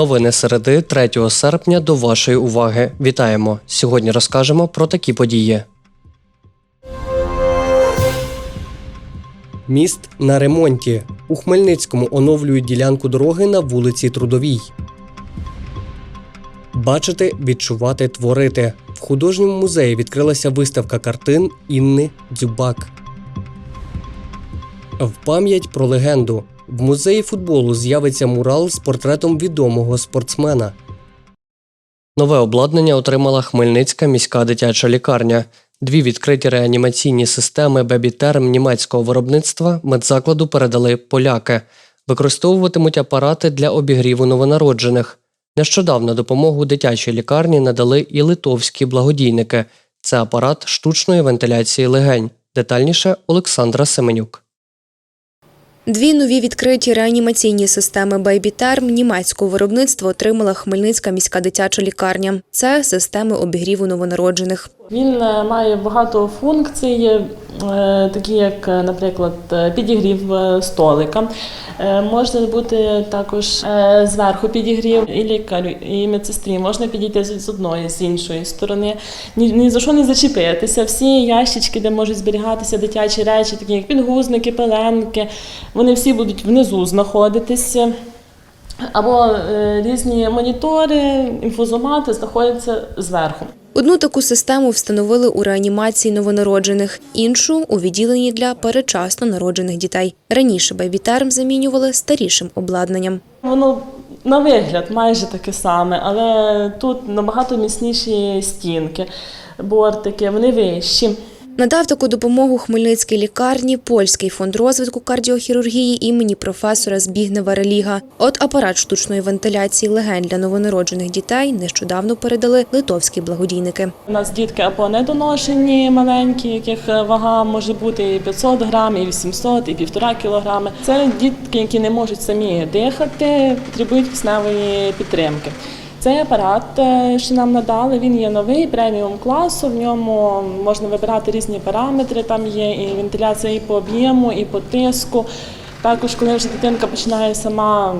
Новини середи 3 серпня до вашої уваги. Вітаємо! Сьогодні розкажемо про такі події. Міст на ремонті. У Хмельницькому оновлюють ділянку дороги на вулиці Трудовій. Бачити, відчувати, творити. В художньому музеї відкрилася виставка картин Інни Дзюбак. В пам'ять про легенду. В музеї футболу з'явиться мурал з портретом відомого спортсмена. Нове обладнання отримала Хмельницька міська дитяча лікарня. Дві відкриті реанімаційні системи Бебітерм німецького виробництва медзакладу передали поляки. Використовуватимуть апарати для обігріву новонароджених. Нещодавно допомогу дитячій лікарні надали і литовські благодійники. Це апарат штучної вентиляції легень. Детальніше Олександра Семенюк. Дві нові відкриті реанімаційні системи Байбітерм німецького виробництва отримала Хмельницька міська дитяча лікарня. Це системи обігріву новонароджених. Він е, має багато функцій, е, такі як, е, наприклад, підігрів столика. Може бути також зверху підігрів і лікарю, і медсестрі. Можна підійти з одної, з іншої сторони. Ні, ні за що не зачепитися. Всі ящички, де можуть зберігатися дитячі речі, такі як підгузники, пеленки, вони всі будуть внизу знаходитися. Або різні монітори, інфузомати знаходяться зверху. Одну таку систему встановили у реанімації новонароджених, іншу у відділенні для перечасно народжених дітей. Раніше Байбітерм замінювали старішим обладнанням. Воно на вигляд майже таке саме, але тут набагато міцніші стінки, бортики, вони вищі. Надав таку допомогу Хмельницькій лікарні Польський фонд розвитку кардіохірургії імені професора Збігнева Реліга. От апарат штучної вентиляції легень для новонароджених дітей нещодавно передали литовські благодійники. У нас дітки або недоношені маленькі, яких вага може бути і 500 грам, і 800, і 1,5 кілограми. Це дітки, які не можуть самі дихати, потребують кисневої підтримки. Цей апарат, е, що нам надали, він є новий преміум класу. В ньому можна вибирати різні параметри. Там є і вентиляція і по об'єму, і по тиску. Також, коли вже дитинка починає сама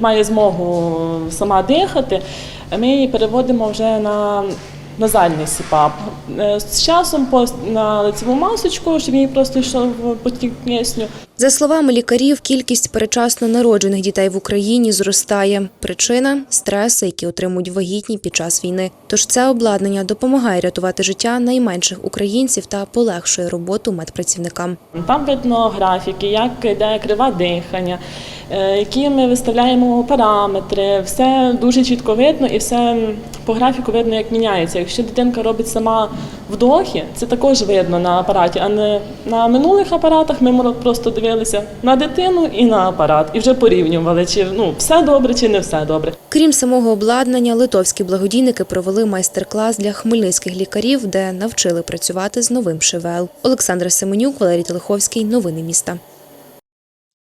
має змогу сама дихати, ми її переводимо вже на назальний сіпап. Е, З часом на лицеву масочку, щоб їй просто йшов потік кисню. За словами лікарів, кількість передчасно народжених дітей в Україні зростає. Причина стреси, які отримують вагітні під час війни. Тож це обладнання допомагає рятувати життя найменших українців та полегшує роботу медпрацівникам. Там видно графіки, як йде крива дихання, е, які ми виставляємо параметри. Все дуже чітко видно і все по графіку видно, як міняється. Якщо дитинка робить сама вдохи, це також видно на апараті. А не на минулих апаратах ми просто дивилися на дитину і на апарат, і вже порівнювали, чи ну все добре, чи не все добре. Крім самого обладнання, литовські благодійники провели майстер-клас для хмельницьких лікарів, де навчили працювати з новим ШВЛ. Олександра Семенюк, Валерій Телеховський. Новини міста.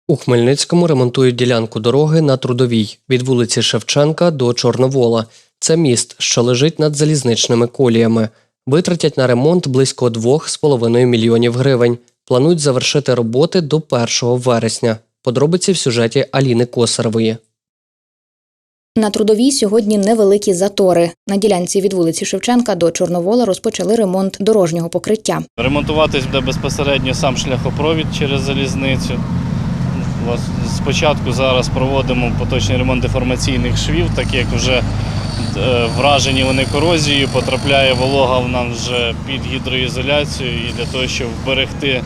У Хмельницькому ремонтують ділянку дороги на Трудовій від вулиці Шевченка до Чорновола. Це міст, що лежить над залізничними коліями. Витратять на ремонт близько 2,5 мільйонів гривень. Планують завершити роботи до 1 вересня. Подробиці в сюжеті Аліни Косарової. На трудовій сьогодні невеликі затори. На ділянці від вулиці Шевченка до Чорновола розпочали ремонт дорожнього покриття. Ремонтуватись буде безпосередньо сам шляхопровід через залізницю. Спочатку зараз проводимо поточний ремонт деформаційних швів, так як вже вражені вони корозією, потрапляє волога в нас вже під гідроізоляцію і для того, щоб вберегти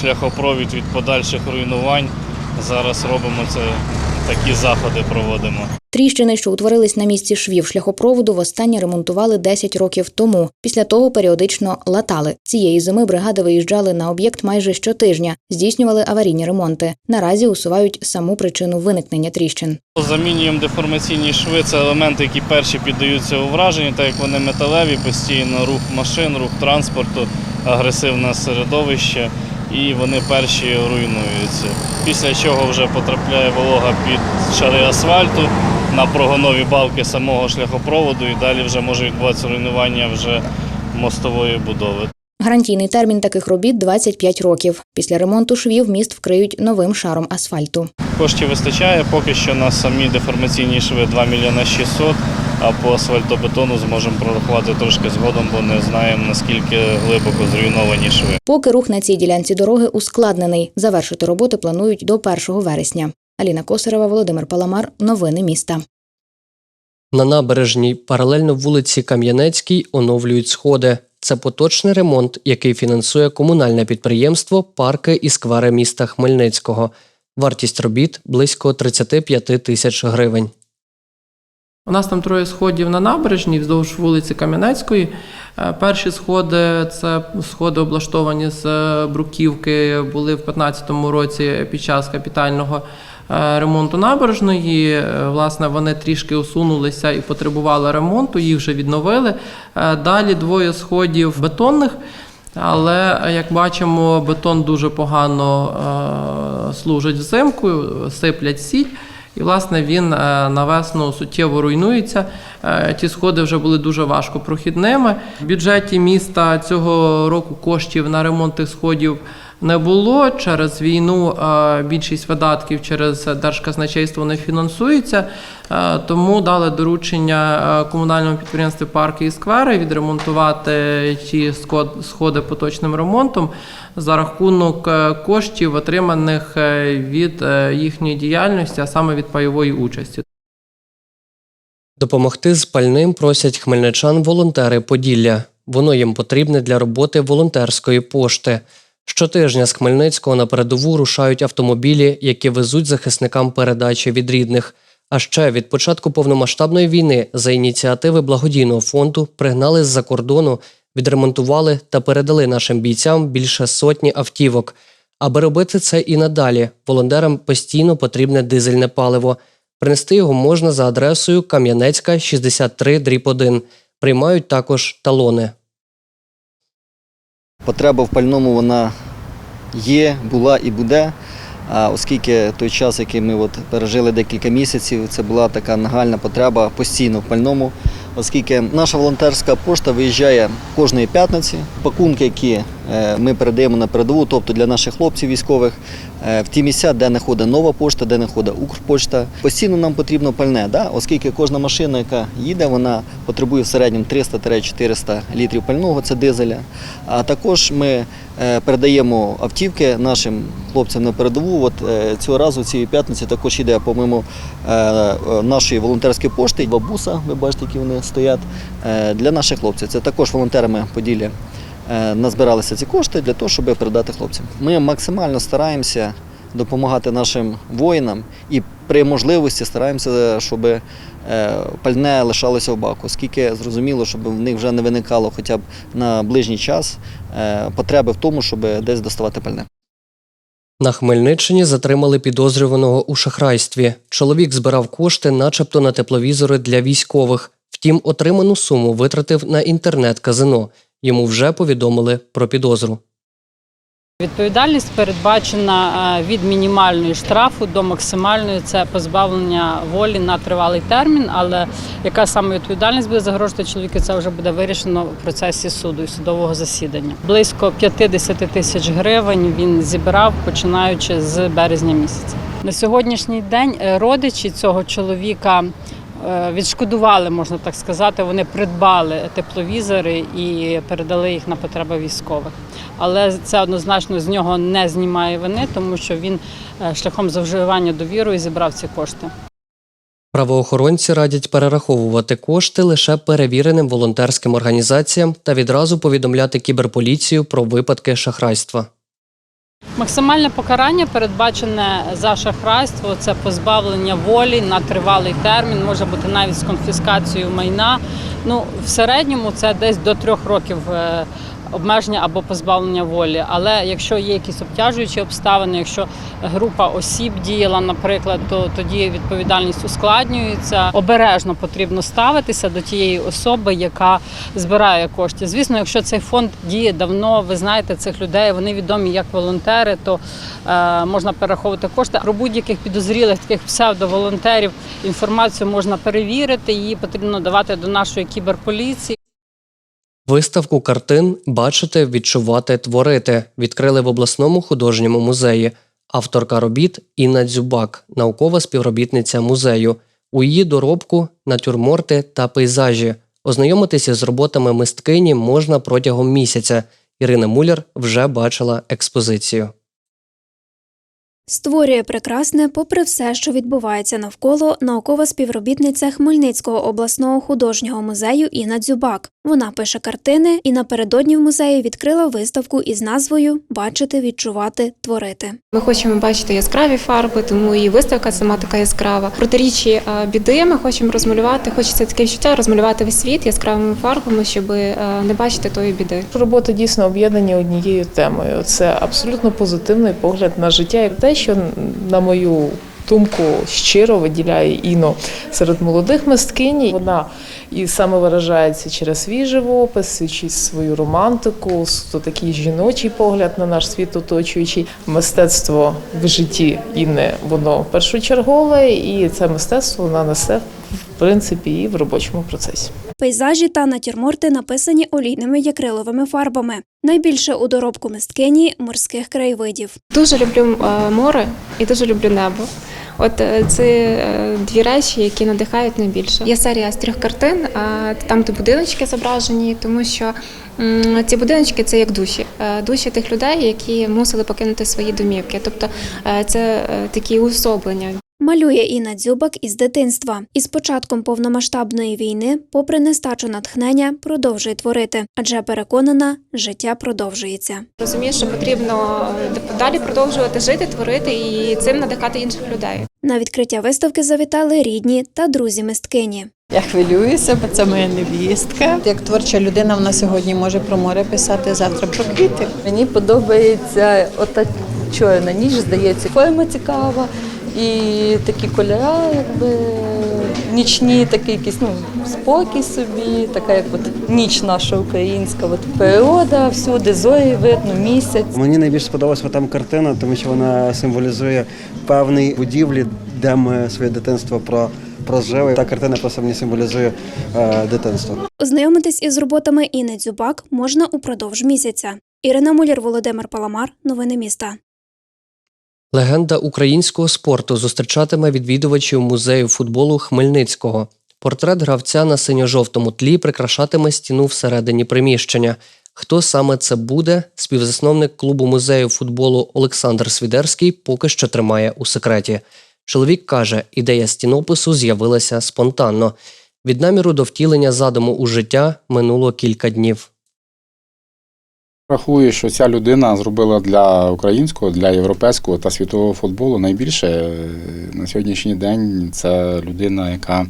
шляхопровід від подальших руйнувань, зараз робимо це, такі заходи проводимо. Тріщини, що утворились на місці швів шляхопроводу, востаннє ремонтували 10 років тому. Після того періодично латали. Цієї зими бригади виїжджали на об'єкт майже щотижня, здійснювали аварійні ремонти. Наразі усувають саму причину виникнення тріщин. Замінюємо деформаційні шви, це елементи, які перші піддаються у враження, так як вони металеві, постійно рух машин, рух транспорту, агресивне середовище, і вони перші руйнуються. Після чого вже потрапляє волога під шари асфальту на прогонові балки самого шляхопроводу, і далі вже може відбуватися руйнування вже мостової будови. Гарантійний термін таких робіт 25 років. Після ремонту швів міст вкриють новим шаром асфальту. Коштів вистачає, поки що на самі деформаційні шви 2 мільйони 600, а по асфальтобетону зможемо прорахувати трошки згодом, бо не знаємо наскільки глибоко зруйновані шви. Поки рух на цій ділянці дороги ускладнений. Завершити роботи планують до 1 вересня. Аліна Косарева, Володимир Паламар. Новини міста. На набережній паралельно вулиці Кам'янецькій оновлюють сходи. Це поточний ремонт, який фінансує комунальне підприємство Парки і сквери міста Хмельницького. Вартість робіт близько 35 тисяч гривень. У нас там троє сходів на набережній вздовж вулиці Кам'янецької. Е, Перші сходи це сходи облаштовані з е, бруківки, були в 2015 році під час капітального ремонту набережної. Е, Власне, вони трішки усунулися і потребували ремонту, їх вже відновили. Е, Далі двоє сходів бетонних. Але е, як бачимо, бетон дуже погано е, служить взимку, сиплять сіть. І, власне, він е, на весну суттєво руйнується. Е, Ті сходи вже були дуже важко прохідними. В бюджеті міста цього року коштів на ремонт тих сходів не було. Через війну е, більшість видатків через держказначейство не фінансується. Е, Тому дали доручення е, комунальному підприємству парки і сквери відремонтувати ті сходи поточним ремонтом за рахунок коштів, отриманих від їхньої діяльності, а саме від пайової участі. Допомогти з пальним просять хмельничан волонтери Поділля. Воно їм потрібне для роботи волонтерської пошти. Щотижня з Хмельницького на передову рушають автомобілі, які везуть захисникам передачі від рідних. А ще від початку повномасштабної війни за ініціативи благодійного фонду пригнали з-за кордону, відремонтували та передали нашим бійцям більше сотні автівок. Аби робити це і надалі, волонтерам постійно потрібне дизельне паливо. Принести його можна за адресою Кам'янецька, 63, дріб 1. Приймають також талони. Потреба в пальному вона є, була і буде. А оскільки той час, який ми от пережили декілька місяців, це була така нагальна потреба постійно в пальному, оскільки наша волонтерська пошта виїжджає кожної п'ятниці. Пакунки, які ми передаємо на передову, тобто для наших хлопців військових, е, в ті місця, де не ходить нова пошта, де не ходить Укрпошта. Постійно нам потрібно пальне, да? оскільки кожна машина, яка їде, вона потребує в середньому 300-400 літрів пального, це дизеля. А також ми е, передаємо автівки нашим хлопцям на передову. От е, цього разу, цієї п'ятниці, також йде, по-моєму, е, е, нашої волонтерської пошти, два буса, ви бачите, які вони стоять, е, для наших хлопців. Це також волонтерами Поділля е, назбиралися ці кошти для того, щоб передати хлопцям. Ми максимально стараємося допомагати нашим воїнам і при можливості стараємося, щоб е, пальне лишалося в баку, оскільки зрозуміло, щоб в них вже не виникало хоча б на ближній час е, потреби в тому, щоб десь доставати пальне. На Хмельниччині затримали підозрюваного у шахрайстві. Чоловік збирав кошти, начебто на тепловізори для військових. Втім, отриману суму витратив на інтернет-казино. Йому вже повідомили про підозру. Відповідальність передбачена е, від мінімальної штрафу до максимальної це позбавлення волі на тривалий термін. Але яка саме відповідальність буде загрожувати чоловіку, це вже буде вирішено в процесі суду і судового засідання. Близько 50 тисяч гривень він зібрав, починаючи з березня місяця. На сьогоднішній день е, родичі цього чоловіка. Е, Відшкодували, можна так сказати, вони придбали тепловізори і передали їх на потреби військових. Але це однозначно з нього не знімає вини, тому що він е, шляхом завживання довірою зібрав ці кошти. Правоохоронці радять перераховувати кошти лише перевіреним волонтерським організаціям та відразу повідомляти кіберполіцію про випадки шахрайства. Максимальне покарання передбачене за шахрайство це позбавлення волі на тривалий термін, може бути навіть з конфіскацією майна. Ну, в середньому це десь до трьох років е, обмеження або позбавлення волі. Але якщо є якісь обтяжуючі обставини, якщо група осіб діяла, наприклад, то тоді відповідальність ускладнюється. Обережно потрібно ставитися до тієї особи, яка збирає кошти. Звісно, якщо цей фонд діє давно, ви знаєте цих людей, вони відомі як волонтери, то е, можна перераховувати кошти. Про будь-яких підозрілих таких псевдоволонтерів інформацію можна перевірити. Її потрібно давати до нашої кіберполіції. Виставку картин Бачити, відчувати, творити відкрили в обласному художньому музеї. Авторка робіт Інна Дзюбак, наукова співробітниця музею. У її доробку натюрморти та пейзажі. Ознайомитися з роботами мисткині можна протягом місяця. Ірина Муляр вже бачила експозицію. Створює прекрасне, попри все, що відбувається навколо, наукова співробітниця Хмельницького обласного художнього музею Інна Дзюбак. Вона пише картини і напередодні в музеї відкрила виставку із назвою Бачити, відчувати, творити. Ми хочемо бачити яскраві фарби, тому і виставка сама така яскрава. Протиріччі е, біди ми хочемо розмалювати. Хочеться таке відчуття розмалювати весь світ яскравими фарбами, щоб е, не бачити тої біди. Роботи дійсно об'єднані однією темою. Це абсолютно позитивний погляд на життя. І те, що на мою думку щиро виділяє Іно серед молодих мисткинь. Вона і саме виражається через свій живопис, через свою романтику, такий жіночий погляд на наш світ оточуючий. Мистецтво в житті Інни воно першочергове, і це мистецтво вона несе в принципі і в робочому процесі. Пейзажі та натюрморти написані олійними й акриловими фарбами. Найбільше у доробку мисткині морських краєвидів. Дуже люблю е, море і дуже люблю небо. От е, це е, дві речі, які надихають найбільше. Є серія з трьох картин, там де будиночки зображені, тому що ці будиночки це як душі, душі тих людей, які мусили покинути свої домівки. Тобто це такі уособлення. Малює Інна Дзюбак із дитинства. Із початком повномасштабної війни, попри нестачу натхнення, продовжує творити, адже переконана, життя продовжується. Розумію, що потрібно е, далі продовжувати жити, творити і цим надихати інших людей. На відкриття виставки завітали рідні та друзі мисткині. Я хвилююся, бо це моя невістка. Як творча людина, вона сьогодні може про море писати, завтра про квіти. Мені подобається ота чорна ніч, здається, форма цікава і такі кольори, якби нічні, такий якийсь ну, спокій собі, така як от ніч наша українська, от природа всюди, зорі видно, місяць. Мені найбільше сподобалася там картина, тому що вона символізує певний будівлі, де ми своє дитинство про, прожили. Та картина просто мені символізує е, дитинство. Ознайомитись із роботами Інни Дзюбак можна упродовж місяця. Ірина Муляр, Володимир Паламар. Новини міста. Легенда українського спорту зустрічатиме відвідувачів музею футболу Хмельницького. Портрет гравця на синьо-жовтому тлі прикрашатиме стіну всередині приміщення. Хто саме це буде, співзасновник клубу музею футболу Олександр Свідерський поки що тримає у секреті. Чоловік каже, ідея стінопису з'явилася спонтанно. Від наміру до втілення задуму у життя минуло кілька днів. Рахую, що ця людина зробила для українського, для європейського та світового футболу найбільше Е, на сьогоднішній день. Це людина, яка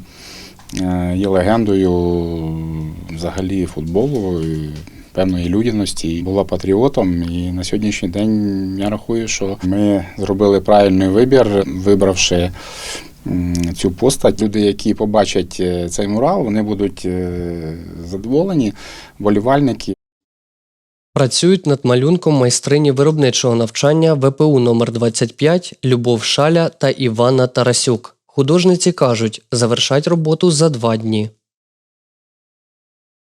е, є легендою взагалі футболу, певної людяності, була патріотом. І на сьогоднішній день я рахую, що ми зробили правильний вибір, вибравши. Цю постать люди, які побачать е, цей мурал, вони будуть задоволені, болівальники. Працюють над малюнком майстрині виробничого навчання ВПУ номер 25 Любов Шаля та Івана Тарасюк. Художниці кажуть, завершать роботу за два дні.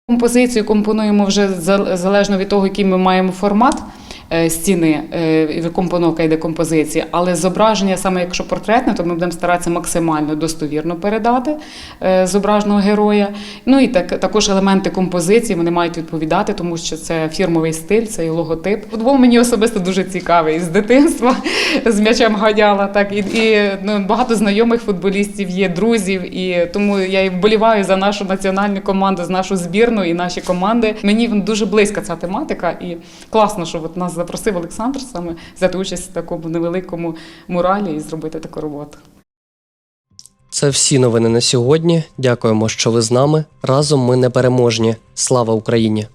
Композицію компонуємо вже залежно від того, який ми маємо формат стіни, е, компоновка йде композиція. Але зображення, саме якщо портретне, то ми будемо старатися максимально достовірно передати е, зображеного героя. Ну і так, також елементи композиції вони мають відповідати, тому що це фірмовий стиль, це і логотип. Футбол мені особисто дуже цікавий з дитинства, з м'ячем гадяла. Так і, і ну, багато знайомих футболістів є, друзів, і тому я і вболіваю за нашу національну команду, за нашу збірну і наші команди. Мені дуже близька ця тематика, і класно, що от нас запросив Олександр саме взяти участь в такому невеликому муралі і зробити таку роботу. Це всі новини на сьогодні. Дякуємо, що ви з нами. Разом ми непереможні. Слава Україні!